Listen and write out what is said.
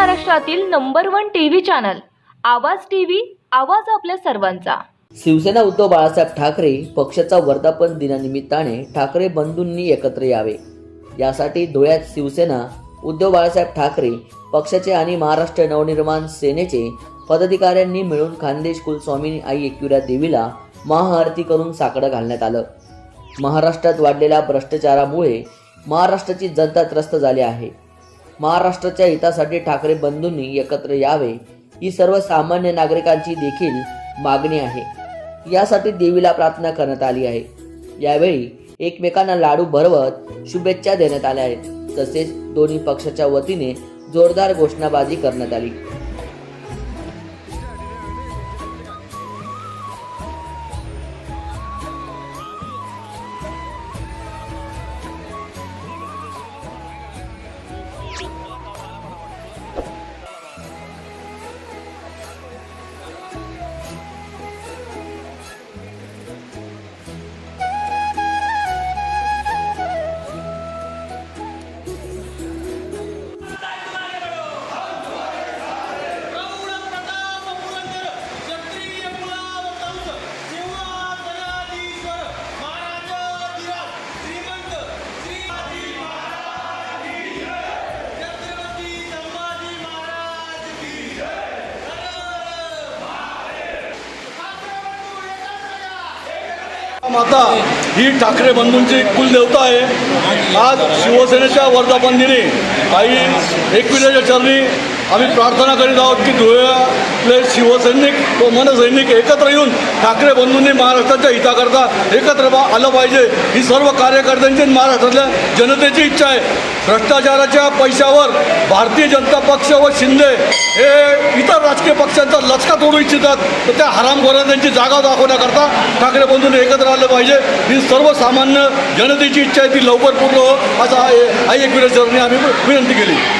महाराष्ट्रातील number one TV channel Awaaz TV आवाज आपल्या सर्वांचा. शिवसेना उद्धव बाळासाहेब ठाकरे पक्षाचा वर्धापन दिनानिमित्ताने ठाकरे बंधूंनी एकत्र यावे. यासाठी धुळ्यात शिवसेना उद्धव बाळासाहेब ठाकरे पक्षाचे आणि महाराष्ट्र नवनिर्माण सेनेचे पदाधिकाऱ्यांनी मिळून खानदेश कुलस्वामी आई एकविरा देवीला महाआरती करून साकडं घालण्यात आलं. महाराष्ट्रात वाढलेल्या भ्रष्टाचारामुळे महाराष्ट्राची जनता त्रस्त झाली आहे. महाराष्ट्राच्या हितासाठी ठाकरे बंधूंनी एकत्र यावे ही सर्वसामान्य नागरिकांची देखील मागणी आहे. यासाठी देवीला प्रार्थना करण्यात आली आहे. यावेळी एकमेकांना लाडू भरवत शुभेच्छा देण्यात आल्या आहेत. तसेच दोन्ही पक्षाच्या वतीने जोरदार घोषणाबाजी करण्यात आली. माता ही ठाकरे बंधूंची कुलदेवता आहे. आज शिवसेनेच्या वर्धापन दिनी आई एकविराच्या चरणी आम्ही प्रार्थना करीत आहोत की धुळ्यातले शिवसैनिक व मनसैनिक एकत्र येऊन ठाकरे बंधूंनी महाराष्ट्राच्या हिताकरता एकत्र आलं पाहिजे. ही सर्व कार्यकर्त्यांची महाराष्ट्रातल्या जनतेची इच्छा आहे. भ्रष्टाचाराच्या पैशावर भारतीय जनता पक्ष व शिंदे हे इतर राजकीय पक्षांचा लचका तोडू इच्छितात. तर त्या हरामखोरांना त्यांची जागा दाखवण्याकरता ठाकरे बंधूंनी एकत्र आलं पाहिजे. ही सर्वसामान्य जनतेची इच्छा आहे. ती लवकर पूर्ण हो. असं आई- एक एकविरा आम्ही विनंती केली.